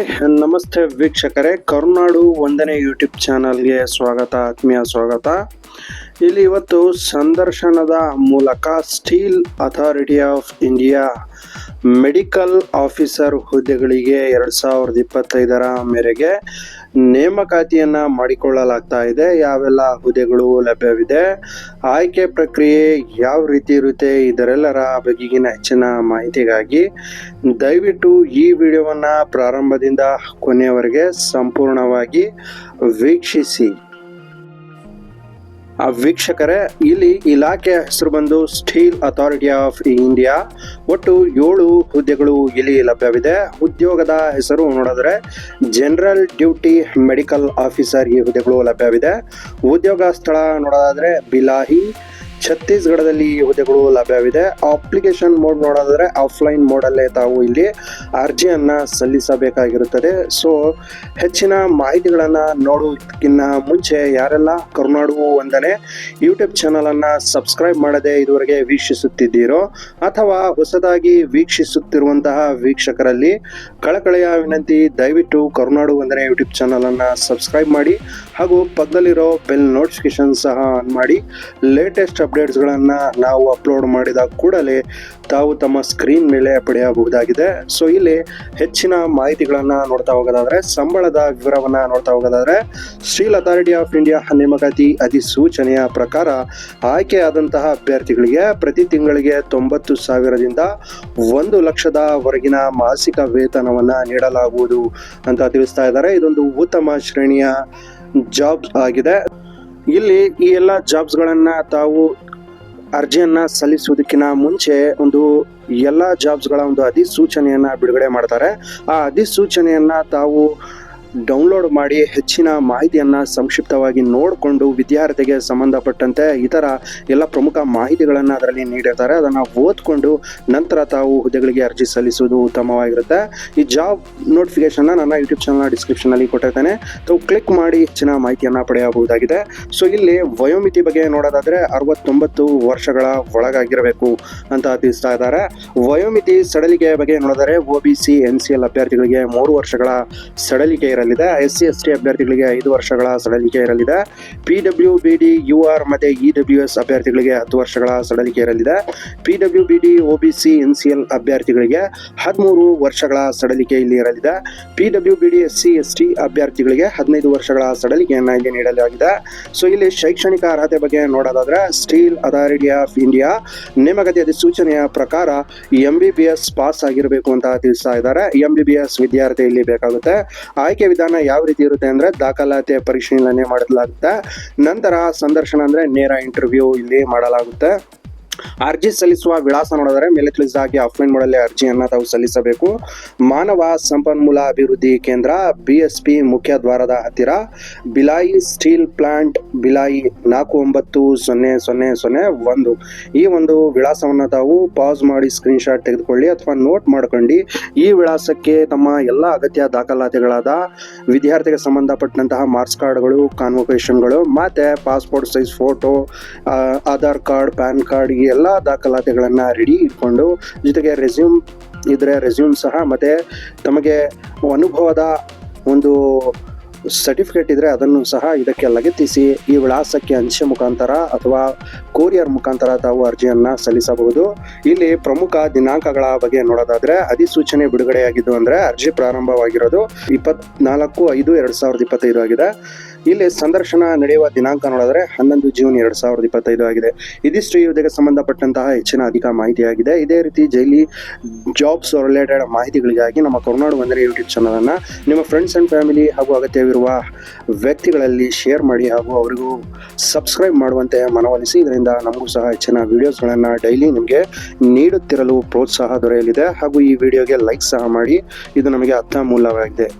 Hi ನಮಸ್ತೆ ವೀಕ್ಷಕರೇ. ಕರುನಾಡು ಒಂದನೇ ಯೂಟ್ಯೂಬ್ ಚಾನಲ್ಗೆ ಸ್ವಾಗತ ಆತ್ಮೀಯ ಸ್ವಾಗತ. ಇಲ್ಲಿ ಇವತ್ತು ಸಂದರ್ಶನದ ಮೂಲಕ steel authority of India medical officer ಹುದ್ದೆಗಳಿಗೆ ಎರಡು ಸಾವಿರದ ಇಪ್ಪತ್ತೈದರ ಮೇರೆಗೆ ನೇಮಕಾತಿಯನ್ನ ಮಾಡಿಕೊಳ್ಳಲಾಗ್ತಾ ಇದೆ. ಯಾವೆಲ್ಲ ಹುದ್ದೆಗಳು ಲಭ್ಯವಿದೆ, ಆಯ್ಕೆ ಪ್ರಕ್ರಿಯೆ ಯಾವ ರೀತಿ ಇರುತ್ತೆ, ಇದರೆಲ್ಲರ ಬಗೆಗಿನ ಹೆಚ್ಚಿನ ಮಾಹಿತಿಗಾಗಿ ದಯವಿಟ್ಟು ಈ ವಿಡಿಯೋವನ್ನ ಪ್ರಾರಂಭದಿಂದ ಕೊನೆಯವರೆಗೆ ಸಂಪೂರ್ಣವಾಗಿ ವೀಕ್ಷಿಸಿ. ಆ ವೀಕ್ಷಕರೇ, ಇಲ್ಲಿ ಇಲಾಖೆಯ ಹೆಸರು ಬಂದು ಸ್ಟೀಲ್ ಅಥಾರಿಟಿ ಆಫ್ ಇಂಡಿಯಾ ಒಟ್ಟು ಏಳು ಹುದ್ದೆಗಳು ಇಲ್ಲಿ ಲಭ್ಯವಿದೆ. ಉದ್ಯೋಗದ ಹೆಸರು ನೋಡಿದ್ರೆ ಜನರಲ್ ಡ್ಯೂಟಿ ಮೆಡಿಕಲ್ ಆಫೀಸರ್ ಈ ಹುದ್ದೆಗಳು ಲಭ್ಯವಿದೆ. ಉದ್ಯೋಗ ಸ್ಥಳ ನೋಡೋದಾದ್ರೆ ಬಿಲಾಹಿ ಛತ್ತೀಸ್ಗಢದಲ್ಲಿ ಈ ಹುದ್ದೆಗಳು ಲಭ್ಯವಿದೆ. ಅಪ್ಲಿಕೇಶನ್ ಮೋಡ್ ನೋಡೋದಾದ್ರೆ ಆಫ್ಲೈನ್ ಮೋಡಲ್ಲೇ ತಾವು ಇಲ್ಲಿ ಅರ್ಜಿಯನ್ನು ಸಲ್ಲಿಸಬೇಕಾಗಿರುತ್ತದೆ. ಸೊ ಹೆಚ್ಚಿನ ಮಾಹಿತಿಗಳನ್ನು ನೋಡೋದಕ್ಕಿಂತ ಮುಂಚೆ ಯಾರೆಲ್ಲ ಕರುನಾಡು ಒಂದನೇ ಯೂಟ್ಯೂಬ್ ಚಾನಲನ್ನು ಸಬ್ಸ್ಕ್ರೈಬ್ ಮಾಡದೆ ಇದುವರೆಗೆ ವೀಕ್ಷಿಸುತ್ತಿದ್ದೀರೋ ಅಥವಾ ಹೊಸದಾಗಿ ವೀಕ್ಷಿಸುತ್ತಿರುವಂತಹ ವೀಕ್ಷಕರಲ್ಲಿ ಕಳಕಳೆಯ ವಿನಂತಿ ದಯವಿಟ್ಟು ಕರುನಾಡು ಒಂದನೇ ಯೂಟ್ಯೂಬ್ ಚಾನಲನ್ನು ಸಬ್ಸ್ಕ್ರೈಬ್ ಮಾಡಿ ಹಾಗೂ ಪಕ್ಕದಲ್ಲಿರೋ ಬೆಲ್ ನೋಟಿಫಿಕೇಶನ್ ಸಹ ಆನ್ ಮಾಡಿ. ಲೇಟೆಸ್ಟ್ ಅಪ್ಡೇಟ್ಸ್ಗಳನ್ನು ನಾವು ಅಪ್ಲೋಡ್ ಮಾಡಿದ ಕೂಡಲೇ ತಾವು ತಮ್ಮ ಸ್ಕ್ರೀನ್ ಮೇಲೆ ಪಡೆಯಬಹುದಾಗಿದೆ. ಸೊ ಇಲ್ಲಿ ಹೆಚ್ಚಿನ ಮಾಹಿತಿಗಳನ್ನು ನೋಡ್ತಾ ಹೋಗೋದಾದರೆ, ಸಂಬಳದ ವಿವರವನ್ನು ನೋಡ್ತಾ ಹೋಗೋದಾದರೆ ಸ್ಟೀಲ್ ಅಥಾರಿಟಿ ಆಫ್ ಇಂಡಿಯಾ ನೇಮಕಾತಿ ಅಧಿಸೂಚನೆಯ ಪ್ರಕಾರ ಆಯ್ಕೆಯಾದಂತಹ ಅಭ್ಯರ್ಥಿಗಳಿಗೆ ಪ್ರತಿ ತಿಂಗಳಿಗೆ ತೊಂಬತ್ತು ಸಾವಿರದಿಂದ ಒಂದು ಲಕ್ಷದವರೆಗಿನ ಮಾಸಿಕ ವೇತನವನ್ನು ನೀಡಲಾಗುವುದು ಅಂತ ತಿಳಿಸ್ತಾ ಇದ್ದಾರೆ. ಇದೊಂದು ಉತ್ತಮ ಶ್ರೇಣಿಯ ಜಾಬ್ ಆಗಿದೆ. ಇಲ್ಲಿ ಈ ಎಲ್ಲ ಜಾಬ್ಸ್ಗಳನ್ನು ತಾವು ಅರ್ಜಿಯನ್ನ ಸಲ್ಲಿಸುವುದಕ್ಕಿಂತ ಮುಂಚೆ ಒಂದು ಎಲ್ಲ ಜಾಬ್ಸ್ಗಳ ಒಂದು ಅಧಿಸೂಚನೆಯನ್ನ ಬಿಡುಗಡೆ ಮಾಡ್ತಾರೆ. ಆ ಅಧಿಸೂಚನೆಯನ್ನ ತಾವು ಡೌನ್ಲೋಡ್ ಮಾಡಿ ಹೆಚ್ಚಿನ ಮಾಹಿತಿಯನ್ನು ಸಂಕ್ಷಿಪ್ತವಾಗಿ ನೋಡಿಕೊಂಡು ವಿದ್ಯಾರ್ಥಿಗೆ ಸಂಬಂಧಪಟ್ಟಂತೆ ಇತರ ಎಲ್ಲ ಪ್ರಮುಖ ಮಾಹಿತಿಗಳನ್ನು ಅದರಲ್ಲಿ ನೀಡಿರ್ತಾರೆ. ಅದನ್ನು ಓದ್ಕೊಂಡು ನಂತರ ತಾವು ಹುದ್ದೆಗಳಿಗೆ ಅರ್ಜಿ ಸಲ್ಲಿಸುವುದು ಉತ್ತಮವಾಗಿರುತ್ತೆ. ಈ ಜಾಬ್ ನೋಟಿಫಿಕೇಶನ್ ನನ್ನ ಯೂಟ್ಯೂಬ್ ಚಾನಲ್ ಡಿಸ್ಕ್ರಿಪ್ಷನಲ್ಲಿ ಕೊಟ್ಟಿರ್ತೇನೆ. ತಾವು ಕ್ಲಿಕ್ ಮಾಡಿ ಹೆಚ್ಚಿನ ಮಾಹಿತಿಯನ್ನು ಪಡೆಯಬಹುದಾಗಿದೆ. ಸೊ ಇಲ್ಲಿ ವಯೋಮಿತಿ ಬಗ್ಗೆ ನೋಡೋದಾದ್ರೆ ಅರವತ್ತೊಂಬತ್ತು ವರ್ಷಗಳ ಒಳಗಾಗಿರಬೇಕು ಅಂತ ತಿಳಿಸ್ತಾ ಇದ್ದಾರೆ. ವಯೋಮಿತಿ ಸಡಲಿಕೆ ಬಗ್ಗೆ ನೋಡಿದರೆ O B C N C L ಅಭ್ಯರ್ಥಿಗಳಿಗೆ ಮೂರು ವರ್ಷಗಳ ಸಡಲಿಕೆ ಇರಲಿದೆ. ಎಸ್ ಸಿ ಎಸ್ ಟಿ ಅಭ್ಯರ್ಥಿಗಳಿಗೆ ಐದು ವರ್ಷಗಳ ಸಡಲಿಕೆ ಇರಲಿದೆ. P W B D U R ಮತ್ತು ಇ ಡಬ್ಲ್ಯೂ ಎಸ್ ಅಭ್ಯರ್ಥಿಗಳಿಗೆ ಹತ್ತು ವರ್ಷಗಳ ಸಡಲಿಕೆ ಇರಲಿದೆ. P W B D O B C N C L ಅಭ್ಯರ್ಥಿಗಳಿಗೆ ಹದಿಮೂರು ವರ್ಷಗಳ ಸಡಲಿಕೆ ಇಲ್ಲಿ ಇರಲಿದೆ. P W B D S C S T ಅಭ್ಯರ್ಥಿಗಳಿಗೆ ಹದಿನೈದು ವರ್ಷಗಳ ಸಡಲಿಕೆಯನ್ನು ಇಲ್ಲಿ ನೀಡಲಾಗಿದೆ. ಸೊ ಇಲ್ಲಿ ಶೈಕ್ಷಣಿಕ ಅರ್ಹತೆ ಬಗ್ಗೆ ನೋಡೋದಾದ್ರೆ ಸ್ಟೀಲ್ ಅಥಾರಿಟಿ ಆಫ್ ಇಂಡಿಯಾ ನೇಮಕಾತಿ ಅಧಿಸೂಚನೆಯ ಪ್ರಕಾರ M B B S pass ಆಗಿರಬೇಕು ಅಂತ ತಿಳಿಸ್ತಾ ಇದ್ದಾರೆ. ಎಂ ಬಿ ಬಿ ಎಸ್ ವಿದ್ಯಾರ್ಥಿ ಇಲ್ಲಿ ಬೇಕಾಗುತ್ತೆ. ಆಯ್ಕೆ ವಿಧಾನ ಯಾವ ರೀತಿ ಇರುತ್ತೆ ಅಂದ್ರೆ ದಾಖಲಾತಿ ಪರಿಶೀಲನೆ ಮಾಡಲಾಗುತ್ತೆ. ನಂತರ ಸಂದರ್ಶನ ಅಂದ್ರೆ ನೇರ ಇಂಟರ್ವ್ಯೂ ಇಲ್ಲಿ ಮಾಡಲಾಗುತ್ತೆ. ಅರ್ಜಿ ಸಲ್ಲಿಸುವ ವಿಳಾಸ ನೋಡಿದರೆ ಮೇಲೆ ತಿಳಿಸಿದ ಹಾಗೆ ಆಫ್ಲೈನ್ ಮಾಡಲ್ಲಿ ಅರ್ಜಿಯನ್ನು ತಾವು ಸಲ್ಲಿಸಬೇಕು. ಮಾನವ ಸಂಪನ್ಮೂಲ ಅಭಿವೃದ್ಧಿ ಕೇಂದ್ರ ಬಿ ಎಸ್ ಪಿ ಮುಖ್ಯ ದ್ವಾರದ ಹತ್ತಿರ ಬಿಲಾಯಿ ಸ್ಟೀಲ್ ಪ್ಲಾಂಟ್ ಬಿಲಾಯಿ ನಾಲ್ಕು ಒಂಬತ್ತು ಸೊನ್ನೆ ಸೊನ್ನೆ ಸೊನ್ನೆ ಒಂದು. ಈ ಒಂದು ವಿಳಾಸವನ್ನು ತಾವು ಪಾಸ್ ಮಾಡಿ ಸ್ಕ್ರೀನ್ಶಾಟ್ ತೆಗೆದುಕೊಳ್ಳಿ ಅಥವಾ ನೋಟ್ ಮಾಡ್ಕೊಂಡು ಈ ವಿಳಾಸಕ್ಕೆ ತಮ್ಮ ಎಲ್ಲ ಅಗತ್ಯ ದಾಖಲಾತಿಗಳಾದ ವಿದ್ಯಾರ್ಥಿಗೆ ಸಂಬಂಧಪಟ್ಟಂತಹ ಮಾರ್ಕ್ಸ್ ಕಾರ್ಡ್ಗಳು ಕಾನ್ವೊಕೇಶನ್ಗಳು ಮತ್ತು passport size photo Aadhaar card PAN card ಈ ಎಲ್ಲ ದಾಖಲಾತಿಗಳನ್ನು ರೆಡಿ ಇಟ್ಕೊಂಡು, ಜೊತೆಗೆ ರೆಸ್ಯೂಮ್ ಇದ್ರೆ ರೆಸ್ಯೂಮ್ ಸಹ, ಮತ್ತು ತಮಗೆ ಅನುಭವದ ಒಂದು ಸರ್ಟಿಫಿಕೇಟ್ ಇದ್ದರೆ ಅದನ್ನು ಸಹ ಇದಕ್ಕೆ ಲಗತ್ತಿಸಿ, ಈ ವಿಳಾಸಕ್ಕೆ ಅಂಚೆ ಮುಖಾಂತರ ಅಥವಾ ಕೊರಿಯರ್ ಮುಖಾಂತರ ತಾವು ಅರ್ಜಿಯನ್ನು ಸಲ್ಲಿಸಬಹುದು. ಇಲ್ಲಿ ಪ್ರಮುಖ ದಿನಾಂಕಗಳ ಬಗ್ಗೆ ನೋಡೋದಾದರೆ, ಅಧಿಸೂಚನೆ ಬಿಡುಗಡೆಯಾಗಿದ್ದು ಅಂದರೆ ಅರ್ಜಿ ಪ್ರಾರಂಭವಾಗಿರೋದು ಇಪ್ಪತ್ನಾಲ್ಕು ಐದು ಎರಡು ಸಾವಿರದ ಇಪ್ಪತ್ತೈದು ಆಗಿದೆ. ಇಲ್ಲಿ ಸಂದರ್ಶನ ನಡೆಯುವ ದಿನಾಂಕ ನೋಡಿದ್ರೆ ಹನ್ನೊಂದು ಜೂನ್ ಎರಡು ಸಾವಿರದ ಇಪ್ಪತ್ತೈದು ಆಗಿದೆ. ಇದಿಷ್ಟು ಹುದ್ದೆಗೆ ಸಂಬಂಧಪಟ್ಟಂತಹ ಹೆಚ್ಚಿನ ಅಧಿಕ ಮಾಹಿತಿಯಾಗಿದೆ. ಇದೇ ರೀತಿ ಜೈಲಿ ಜಾಬ್ಸ್ ರಿಲೇಟೆಡ್ ಮಾಹಿತಿಗಳಿಗಾಗಿ ನಮ್ಮ ಕರುನಾಡು ಒಂದನೇ ಯೂಟ್ಯೂಬ್ ಚಾನಲನ್ನು ನಿಮ್ಮ ಫ್ರೆಂಡ್ಸ್ ಅಂಡ್ ಫ್ಯಾಮಿಲಿ ಹಾಗೂ ಅಗತ್ಯವಿರುವ ವ್ಯಕ್ತಿಗಳಲ್ಲಿ ಶೇರ್ ಮಾಡಿ ಹಾಗೂ ಅವರಿಗೂ ಸಬ್ಸ್ಕ್ರೈಬ್ ಮಾಡುವಂತೆ ಮನವೊಲಿಸಿ. ಇದರಿಂದ ನಮಗೂ ಸಹ ಹೆಚ್ಚಿನ ವಿಡಿಯೋಸ್ಗಳನ್ನು ಡೈಲಿ ನಿಮಗೆ ನೀಡುತ್ತಿರಲು ಪ್ರೋತ್ಸಾಹ ದೊರೆಯಲಿದೆ. ಹಾಗೂ ಈ ವಿಡಿಯೋಗೆ ಲೈಕ್ ಸಹ ಮಾಡಿ. ಇದು ನಮಗೆ ಅತ್ಯಮೂಲ್ಯವಾಗಿದೆ